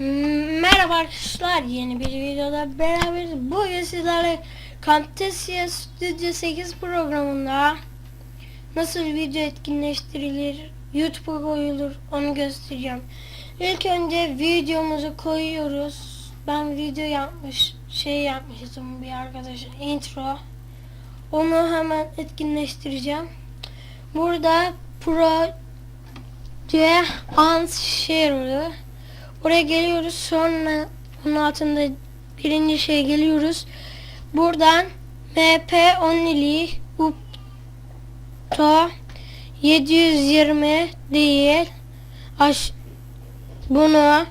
arkadaşlar yeni bir videoda beraberiz. Bugün sizlerle Camtasia Studio 8 programında nasıl video etkinleştirilir, YouTube'a koyulur onu göstereceğim. İlk önce videomuzu koyuyoruz. Ben video yapmış, şey yapmıştım bir arkadaşın intro. Onu hemen etkinleştireceğim. Burada Proje Anshare'ı Buraya geliyoruz. Sonra onun altında birinci şey geliyoruz. Buradan MP Only Upto 720 değil. Aş bunu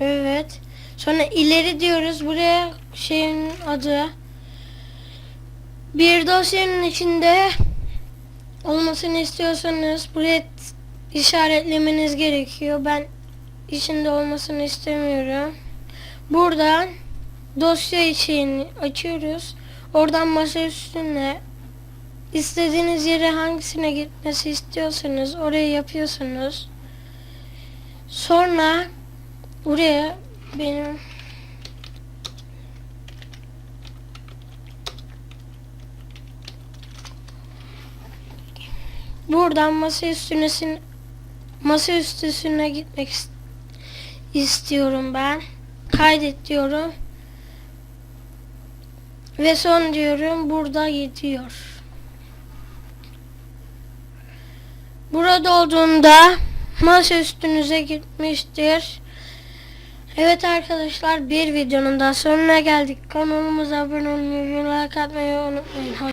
evet. Sonra ileri diyoruz. Buraya şeyin adı bir dosyanın içinde olmasını istiyorsanız buraya işaretlemeniz gerekiyor. Ben içinde olmasını istemiyorum. Buradan dosya içini açıyoruz. Oradan masa üstüne istediğiniz yere hangisine gitmesi istiyorsanız oraya yapıyorsunuz. Sonra buraya benim buradan masa üstüne masa üstüne gitmek ist- istiyorum ben. Kaydet diyorum. Ve son diyorum burada yetiyor. Burada olduğunda masa üstünüze gitmiştir. Evet arkadaşlar bir videonun daha sonuna geldik. Kanalımıza abone olmayı, like atmayı unutmayın.